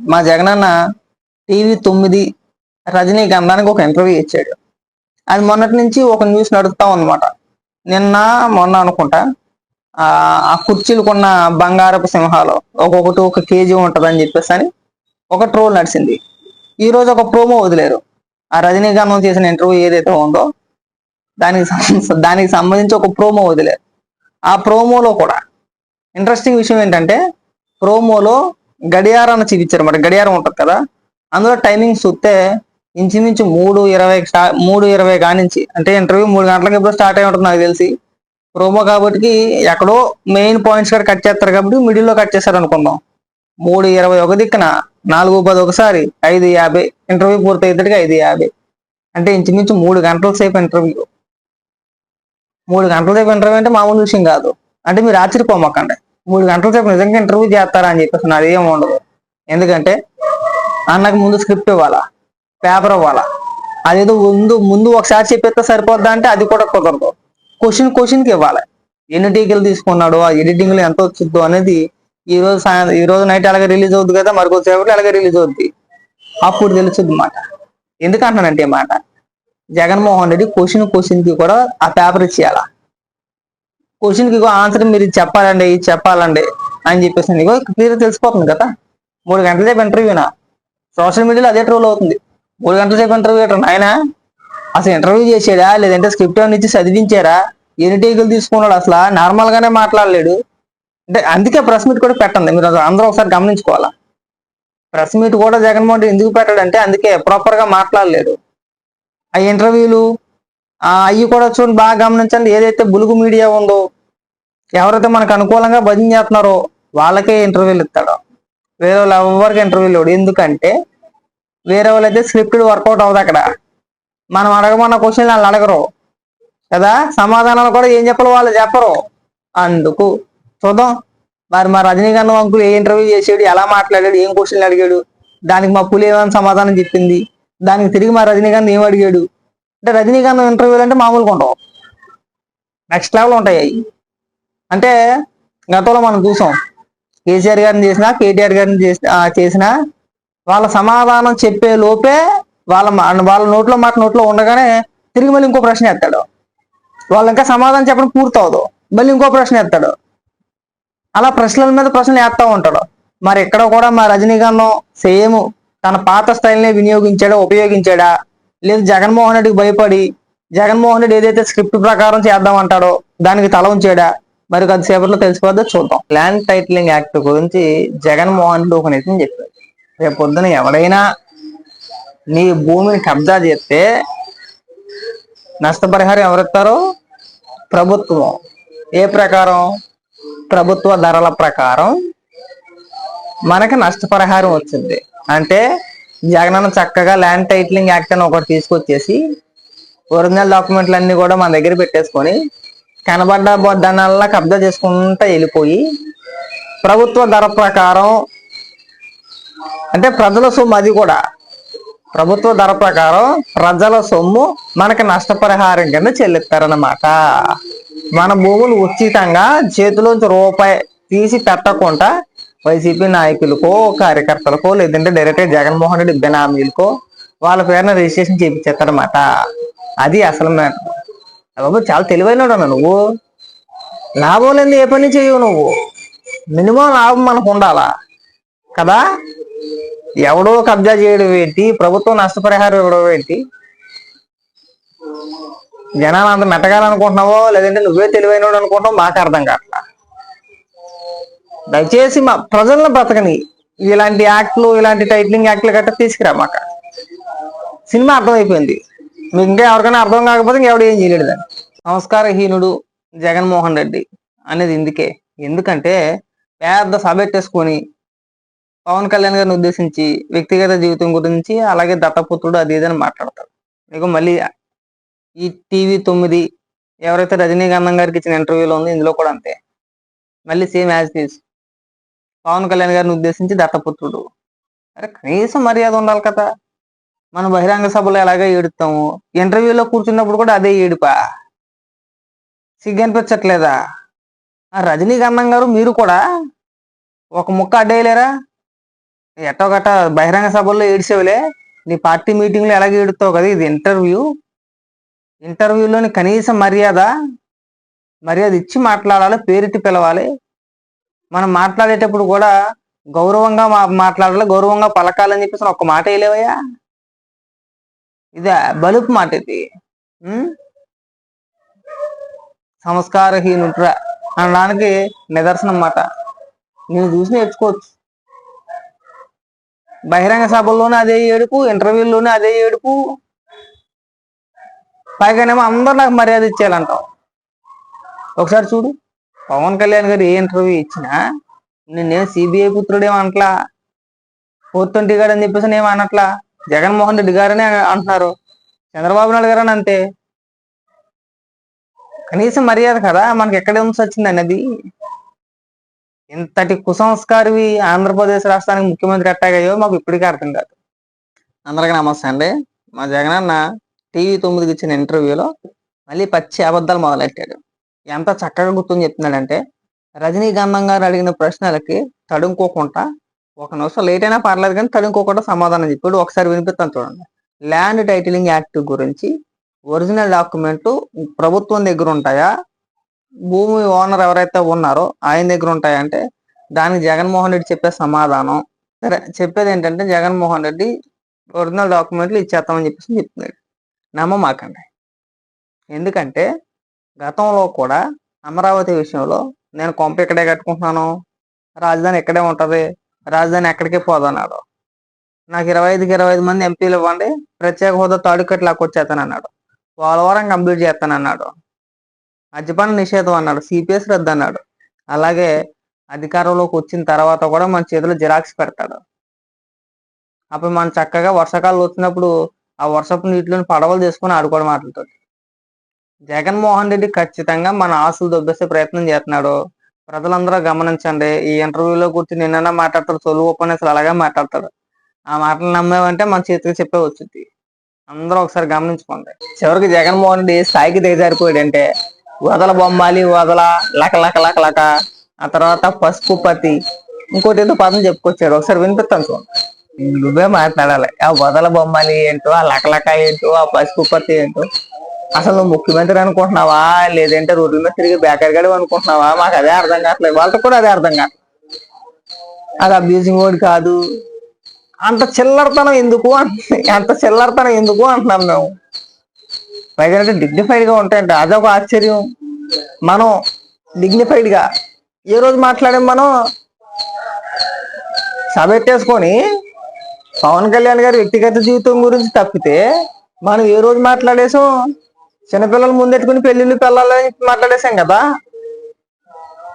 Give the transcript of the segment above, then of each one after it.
మా జగనన్న టీవీ తొమ్మిది రజనీకాంతానికి ఒక ఇంటర్వ్యూ ఇచ్చాడు. అది మొన్నటి నుంచి ఒక న్యూస్ నడుపుతాం ఉందన్నమాట. నిన్న మొన్న అనుకుంటా ఆ ఆ కుర్చీలు కొన్న బంగారపు సింహాలు ఒక్కొక్కటి ఒక కేజీ ఉంటుందని అని చెప్పేసి అని ఒక ట్రోల్ నడిచింది. ఈరోజు ఒక ప్రోమో వదిలేరు. ఆ రజనీకాంతం చేసిన ఇంటర్వ్యూ ఏదైతే ఉందో దానికి దానికి సంబంధించి ఒక ప్రోమో వదిలేరు. ఆ ప్రోమోలో కూడా ఇంట్రెస్టింగ్ విషయం ఏంటంటే ప్రోమోలో గడియారాన్ని చూపించారు మరి గడియారం ఉంటుంది కదా? అందులో టైమింగ్ చూస్తే ఇంచుమించు మూడు ఇరవై స్టా- మూడు ఇరవై కానించి అంటే ఇంటర్వ్యూ మూడు గంటలకు ఎప్పుడు స్టార్ట్ అయి ఉంటుంది నాకు తెలిసి. ప్రోమో కాబట్టి ఎక్కడో మెయిన్ పాయింట్స్ కూడా కట్ చేస్తారు కాబట్టి మిడిల్లో కట్ చేస్తారు అనుకుందాం. మూడు ఇరవై ఒక దిక్కున నాలుగు పది ఒకసారి ఐదు యాభై ఇంటర్వ్యూ పూర్తయ్యేటట్టుగా ఐదు యాభై. అంటే ఇంచుమించు మూడు గంటల సేపు ఇంటర్వ్యూ మూడు గంటల సేపు ఇంటర్వ్యూ అంటే మామూలు విషయం కాదు. అంటే మీరు ఆశ్చర్యపోమక్కండి మూడు గంటల సేపు నిజంగా ఇంటర్వ్యూ చేస్తారా అని చెప్పేసి నాది ఏం ఉండదు. ఎందుకంటే అన్నకు ముందు స్క్రిప్ట్ ఇవ్వాలా? పేపర్ ఇవ్వాలా? అదేదో ముందు ముందు ఒకసారి చెప్పేస్తే సరిపోద్దా అంటే అది కూడా కుదరదు. క్వశ్చన్ క్వశ్చన్కి ఇవ్వాలి. ఎన్ని టీకలు తీసుకున్నాడు ఆ ఎడిటింగ్లో ఎంత వచ్చిందో అనేది ఈ రోజు సాయంత్రం ఈ రోజు నైట్ అలాగే రిలీజ్ అవుద్ది కదా మరి కొద్దిసేపట్లో అలాగే రిలీజ్ అవుద్ది. అప్పుడు తెలుస్తుంది మాట. ఎందుకంటున్నానంటే మాట జగన్మోహన్ రెడ్డి క్వశ్చన్ క్వశ్చన్కి కూడా ఆ పేపర్ ఇచ్చేయాలా? క్వశ్చన్కి ఆన్సర్ మీరు చెప్పాలండి చెప్పాలండి అని చెప్పేసి ఇగో క్లియర్ తెలిసిపోతుంది కదా. మూడు గంటల సేపు ఇంటర్వ్యూనా సోషల్ మీడియాలో అదే ట్రోల్ అవుతుంది. మూడు గంటల సేపు ఇంటర్వ్యూ ఆయన అసలు ఇంటర్వ్యూ చేసాడా లేదంటే స్క్రిప్ట్ ఏమైనా ఇచ్చి చదివించారా? ఎన్ని టేకులు తీసుకున్నాడు? అసలు నార్మల్ గానే మాట్లాడలేడు. అంటే అందుకే ప్రెస్ మీట్ కూడా పెట్టండి. మీరు అందరూ ఒకసారి గమనించుకోవాలా. ప్రెస్ మీట్ కూడా జగన్మోహన్ రెడ్డి ఎందుకు పెట్టాడంటే అందుకే ప్రాపర్గా మాట్లాడలేడు. ఆ ఇంటర్వ్యూలు అవి కూడా చూడండి బాగా గమనించండి. ఏదైతే బులుగు మీడియా ఉందో ఎవరైతే మనకు అనుకూలంగా భజన చేస్తున్నారో వాళ్ళకే ఇంటర్వ్యూలు ఇస్తాడు. వేరే వాళ్ళు ఎవరికి ఇంటర్వ్యూలు ఇవ్వడు ఎందుకంటే వేరే వాళ్ళు అయితే స్క్రిప్టెడ్ వర్కౌట్ అవ్వదు అక్కడ. మనం అడగమన్న క్వశ్చన్ వాళ్ళు అడగరు. కదా? సమాధానాలు కూడా ఏం చెప్పాలో వాళ్ళు చెప్పరు. అందుకు చూద్దాం. మరి మా రజనీకాంత్ అంకుల్ ఏ ఇంటర్వ్యూ చేసాడు ఎలా మాట్లాడాడు ఏం క్వశ్చన్లు అడిగాడు దానికి మా పులి ఏమైనా సమాధానం చెప్పింది దానికి తిరిగి మా రజనీకాంత్ ఏం అడిగాడు అంటే రజనీకాంత్ ఇంటర్వ్యూలు అంటే మామూలుగా ఉండవు. నెక్స్ట్ లెవెల్ ఉంటాయి అవి. అంటే గతంలో మనం చూసాం. కేసీఆర్ గారిని చేసినా కేటీఆర్ గారిని చేసిన చేసినా వాళ్ళ సమాధానం చెప్పే లోపే వాళ్ళ మా- వాళ్ళ నోట్లో మాట నోట్లో ఉండగానే తిరిగి మళ్ళీ ఇంకో ప్రశ్న ఎత్తాడు వాళ్ళు ఇంకా సమాధానం చెప్పడం పూర్తవదు. మళ్ళీ ఇంకో ప్రశ్న ఎత్తాడు అలా ప్రశ్నల మీద ప్రశ్నలు వేస్తూ ఉంటాడు. మరి ఇక్కడ కూడా మా రజనీకాంతం సేమ్ తన పాత స్టైల్నే వినియోగించాడా ఉపయోగించాడా? లేదు జగన్మోహన్ రెడ్డికి భయపడి జగన్మోహన్ రెడ్డి ఏదైతే స్క్రిప్ట్ ప్రకారం చేద్దాం అంటాడో దానికి తల ఉంచాడా? మరి కొద్దిసేపట్లో తెలిసిపోద్దో చూద్దాం. ల్యాండ్ టైటిలింగ్ యాక్ట్ గురించి జగన్మోహన్ రెడ్డి ఒక నిజం చెప్పాడు. రేపు పొద్దున ఎవడైనా నీ భూమిని కబ్జా చేస్తే నష్టపరిహారం ఎవరిస్తారో? ప్రభుత్వం. ఏ ప్రకారం? ప్రభుత్వ ధరల ప్రకారం మనకి నష్టపరిహారం వచ్చింది. అంటే జగనన్న చక్కగా ల్యాండ్ టైటిలింగ్ యాక్ట్ అని ఒకటి తీసుకొచ్చేసి ఒరిజినల్ డాక్యుమెంట్లు అన్ని కూడా మన దగ్గర పెట్టేసుకొని కనబడ్డ బొద్దనల్లా కబ్జా చేసుకుంటా వెళ్ళిపోయి ప్రభుత్వ ధర ప్రకారం అంటే ప్రజల సొమ్ము అది కూడా. ప్రభుత్వ ధర ప్రకారం ప్రజల సొమ్ము మనకి నష్టపరిహారం కింద చెల్లిస్తారన్నమాట. మన భూములు ఉచితంగా చేతిలోంచి రూపాయి తీసి పెట్టకుండా వైసీపీ నాయకులకో కార్యకర్తలకో లేదంటే డైరెక్ట్గా జగన్మోహన్ రెడ్డి బినామీలకో వాళ్ళ పేరున రిజిస్ట్రేషన్ చేయించేస్తారన్నమాట అది అసలు మ్యాటర్ బాబు చాలా తెలివైన నువ్వు. లాభం లేని ఏ పని చేయవు నువ్వు. మినిమం లాభం మనకు ఉండాలా? కదా? ఎవడో కబ్జా చేయడం ఏంటి? ప్రభుత్వం నష్టపరిహారం ఇవ్వడం ఏంటి? జనాలు అంత మెట్టగాలనుకుంటున్నావో లేదంటే నువ్వే తెలివైన అనుకుంటున్నావు? మాకు అర్థం కావట్లా. దయచేసి మా ప్రజలను బ్రతకని ఇలాంటి యాక్ట్లు ఇలాంటి టైటిలింగ్ యాక్ట్లు గట్రా తీసుకురా మాక. సినిమా అర్థమైపోయింది. మీకు ఇంకా ఎవరికైనా అర్థం కాకపోతే ఇంకెవడు ఏం చేయలేడు దాన్ని. నమస్కారహీనుడు జగన్మోహన్ రెడ్డి అనేది ఇందుకే. ఎందుకంటే పెద్ద సభ పెట్టేసుకొని పవన్ కళ్యాణ్ గారిని ఉద్దేశించి వ్యక్తిగత జీవితం గురించి అలాగే దత్తపుత్రుడు అది ఇదని మాట్లాడతాడు మీకు మళ్ళీ ఈ టీవీ తొమ్మిది ఎవరైతే రజనీకాంతం గారికి ఇచ్చిన ఇంటర్వ్యూలో ఉంది ఇందులో కూడా అంతే. మళ్ళీ సేమ్ యాజ్ తీసు పవన్ కళ్యాణ్ గారిని ఉద్దేశించి దత్తపుత్రుడు. అరే కనీసం మర్యాద ఉండాలి కదా. మన బహిరంగ సభలో ఎలాగో ఏడుతాము? ఇంటర్వ్యూలో కూర్చున్నప్పుడు కూడా అదే ఏడుపా. సిగ్గనిపించట్లేదా ఆ రజనీకాంతం గారు మీరు కూడా? ఒక ముక్క అడ్డేయలేరా? ఎట్టో గట్ట బహిరంగ సభల్లో ఏడ్చేవులే. నీ పార్టీ మీటింగ్లో ఎలాగ ఏడుతావు కదా? ఇది ఇంటర్వ్యూ. ఇంటర్వ్యూలోని కనీస మర్యాద. మర్యాద ఇచ్చి మాట్లాడాలి పేరిటి పిలవాలి. మనం మాట్లాడేటప్పుడు కూడా గౌరవంగా మా- మాట్లాడాలి? గౌరవంగా పలకాలని చెప్పేసి ఒక్క మాట వేయలేవయ్యా? ఇదే బలుపు మాట ఇది. సంస్కారహీనుట్రా అనడానికి నిదర్శనం మాట. నేను చూసి నేర్చుకోవచ్చు. బహిరంగ సభల్లోనే అదే ఏడుపు ఇంటర్వ్యూల్లోనే అదే ఏడుపు. పైగానేమో అందరు నాకు మర్యాద ఇచ్చేయాలంటాం. ఒకసారి చూడు. పవన్ కళ్యాణ్ గారు ఏ ఇంటర్వ్యూ ఇచ్చినా నిన్నేం సిబిఐ పుత్రుడేమో అంటలా ఫోర్ ట్వంటీ గారు అని చెప్పేసి నేను అనట్లా? జగన్మోహన్ రెడ్డి గారనే అంటున్నారు. చంద్రబాబు నాయుడు గారు అని అంతే. కనీసం మర్యాద కదా? మనకి ఎక్కడ నుంచి వచ్చింది అన్నది ఇంతటి కుసంస్కారివి ఆంధ్రప్రదేశ్ రాష్ట్రానికి ముఖ్యమంత్రి ఎట్టాగయ్యో మాకు ఇప్పటికీ అర్థం కాదు. అందరికీ నమస్తే అండి. మా జగనన్న టీవీ తొమ్మిదికి ఇచ్చిన ఇంటర్వ్యూలో మళ్ళీ పచ్చి అబద్ధాలు మొదలెట్టాడు. ఎంత చక్కగా గుర్తుని చెప్తున్నాడంటే రజనీకాంతం గారు అడిగిన ప్రశ్నలకి తడుముకోకుండా ఒక నిమిషం లేట్ అయినా పర్లేదు కానీ తడుముకోకుండా సమాధానం చెప్పాడు. ఒకసారి వినిపిస్తాను చూడండి. ల్యాండ్ టైటిలింగ్ యాక్ట్ గురించి ఒరిజినల్ డాక్యుమెంట్ ప్రభుత్వం దగ్గర ఉంటాయా? భూమి ఓనర్ ఎవరైతే ఉన్నారో ఆయన దగ్గర ఉంటాయంటే దానికి జగన్మోహన్ రెడ్డి చెప్పే సమాధానం. సరే చెప్పేది ఏంటంటే జగన్మోహన్ రెడ్డి ఒరిజినల్ డాక్యుమెంట్లు ఇచ్చేస్తామని చెప్పేసి చెప్తున్నాడు. నమ్మమాకండి. ఎందుకంటే గతంలో కూడా అమరావతి విషయంలో నేను కొంప ఇక్కడే కట్టుకుంటున్నాను రాజధాని ఇక్కడే ఉంటుంది రాజధాని ఎక్కడికే పోదన్నాడు నాకు ఇరవై ఐదుకి ఇరవై ఐదు మంది ఎంపీలు ఇవ్వండి ప్రత్యేక హోదా తాడుకట్టు లాక్కొచ్చేస్తానన్నాడు పోలవరం కంప్లీట్ చేస్తానన్నాడు. మద్యపాన నిషేధం అన్నాడు సిపిఎస్ రద్దు అన్నాడు. అలాగే అధికారంలోకి వచ్చిన తర్వాత కూడా మన చేతిలో జిరాక్స్ పెడతాడు. అప్పుడు మనం చక్కగా వర్షాకాలం వచ్చినప్పుడు ఆ వర్షపు నీటిలోని పడవలు తీసుకొని ఆడుకోవడం మాటలతోటి. జగన్మోహన్ రెడ్డి ఖచ్చితంగా మన ఆస్తులు దొబ్బేసే ప్రయత్నం చేస్తున్నాడు. ప్రజలందరూ గమనించండి ఈ ఇంటర్వ్యూలో కూర్చుని నిన్న మాట్లాడతాడు సొలువు ఉపన్యాసాలు అలాగే మాట్లాడతాడు. ఆ మాటలు నమ్మేవంటే మన చేతికి చెప్పే వచ్చింది అందరూ ఒకసారి గమనించుకోండి. చివరికి జగన్మోహన్ రెడ్డి స్థాయికి దిగజారిపోయాడంటే వదల బొమ్మాలి వదల లక లక లక లక. ఆ తర్వాత పసుపు పతి. ఇంకోటి ఏదో పదం చెప్పుకొచ్చాడు. ఒకసారి వినిపిస్తాను చూడండి. నువ్వే మాట్లాడాలి. ఆ వదల బొమ్మాలి ఏంటో ఆ లకలక ఏంటో ఆ పసుపు పత్తి ఏంటో. అసలు నువ్వు ముఖ్యమంత్రి అనుకుంటున్నావా? లేదంటే రోడ్ల మీద తిరిగి బేకర్ గడి అనుకుంటున్నావా మాకు అదే అర్థం కావట్లేదు. వాళ్ళకి కూడా అదే అర్థం కావట్లేదు. అది అబ్యూజింగ్ వర్డ్ కాదు. అంత చిల్లరతనం ఎందుకు అంత చిల్లరతనం ఎందుకు అంటున్నాం మేము? పైగా డిగ్నిఫైడ్గా ఉంటాయంటే. అదొక ఆశ్చర్యం. మనం డిగ్నిఫైడ్గా ఏ రోజు మాట్లాడాం మనం? సబెట్టేసుకొని పవన్ కళ్యాణ్ గారి వ్యక్తిగత జీవితం గురించి తప్పితే మనం ఏ రోజు మాట్లాడేసాం చిన్నపిల్లలు ముందెట్టుకుని పెళ్ళిళ్ళు పిల్లలని మాట్లాడేసాం కదా.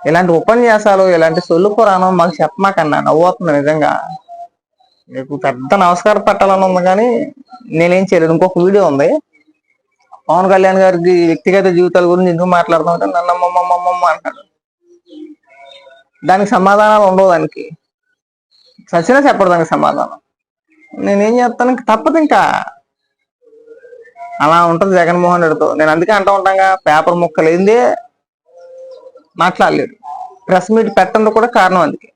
ఇలాంటి ఉపన్యాసాలు ఇలాంటి సొల్లు పురాణం మాకు చెప్పమాకన్నా నవ్వుతుంది నిజంగా. నీకు పెద్ద నమస్కారం పెట్టాలని ఉంది కానీ నేనేం చేయలేదు. ఇంకొక వీడియో ఉంది. పవన్ కళ్యాణ్ గారికి వ్యక్తిగత జీవితాల గురించి ఎందుకు మాట్లాడుతుంటే నన్ను అమ్మమ్మమ్మమ్మ అంటాడు. దానికి సమాధానాలు ఉండవు దానికి. సచినా చెప్పడు దానికి సమాధానం. నేనేం చేస్తాను? తప్పదు ఇంకా. అలా ఉంటది జగన్మోహన్ రెడ్డితో. నేను అందుకే అంటూ ఉంటాగా పేపర్ ముక్కలు మాట్లాడలేదు. మాట్లాడలేడు ప్రెస్ మీట్ పెట్టడం కూడా కారణం అందుకే.